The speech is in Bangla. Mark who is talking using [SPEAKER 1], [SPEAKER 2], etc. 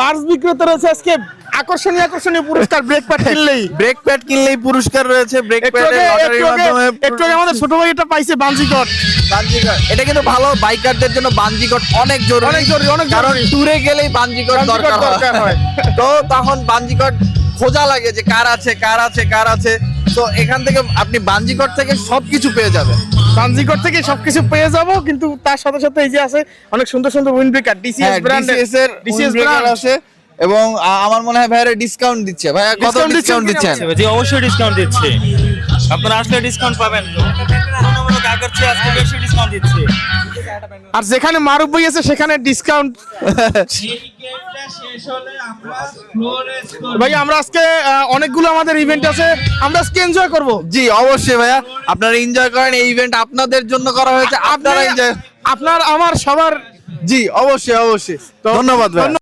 [SPEAKER 1] পার্স বিক্রেতা রয়েছে আজকে। আকর্ষণীয় আকর্ষণীয় পুরস্কার ব্রেক প্যাড কিনলেই।
[SPEAKER 2] ব্রেক প্যাড কিনলেই পুরস্কার রয়েছে ব্রেক
[SPEAKER 1] প্যাড
[SPEAKER 2] প্যাডের লটারির মাধ্যমে
[SPEAKER 1] একটু আগে আমাদের ছোট ভাই এটা পাইছে বাঞ্জিকট
[SPEAKER 2] বাঞ্জিকট এটা কিন্তু ভালো বাইকারদের জন্য বানজিকট অনেক জরুরি।
[SPEAKER 1] অনেক জরুরি, অনেক
[SPEAKER 2] কারণ। ট্যুরে গেলেই বানজি
[SPEAKER 1] কর
[SPEAKER 2] দরকার হয়। তো তখন বাঞ্জিকট খোঁজা লাগে যে কার আছে কার আছে কার আছে। তো এখান থেকে আপনি বানজিগড় থেকে সবকিছু পেয়ে যাবেন।
[SPEAKER 1] বাঞ্জিকর থেকে সবকিছু পেয়ে যাব কিন্তু তার সাথে সাথে এই যে আছে অনেক সুন্দর সুন্দর উইন্ড ব্রেকার ডিসিএস
[SPEAKER 2] ব্র্যান্ডের
[SPEAKER 1] brand
[SPEAKER 2] DCS brand DCS breaker আছে। এবং আমার মনে হয় ভাইরা ডিসকাউন্ট দিচ্ছে। ভাইয়া কত ডিসকাউন্ট দিচ্ছেন?
[SPEAKER 3] জি অবশ্যই ডিসকাউন্ট দিচ্ছে। আপনারা আসলে ডিসকাউন্ট পাবেন
[SPEAKER 1] আর যেখানে মারুফ ভাই আছে সেখানে ডিসকাউন্ট ভাই আমরা আজকে অনেকগুলো আমাদের ইভেন্ট আছে আমরা আজকে এনজয় করব।
[SPEAKER 2] জি অবশ্যই ভাইয়া। আপনারা এনজয় করেন এই ইভেন্ট আপনাদের জন্য করা হয়েছে আপনারা এনজয়
[SPEAKER 1] আপনার আমার সবার
[SPEAKER 2] জি অবশ্যই অবশ্যই। ধন্যবাদ ভাইয়া।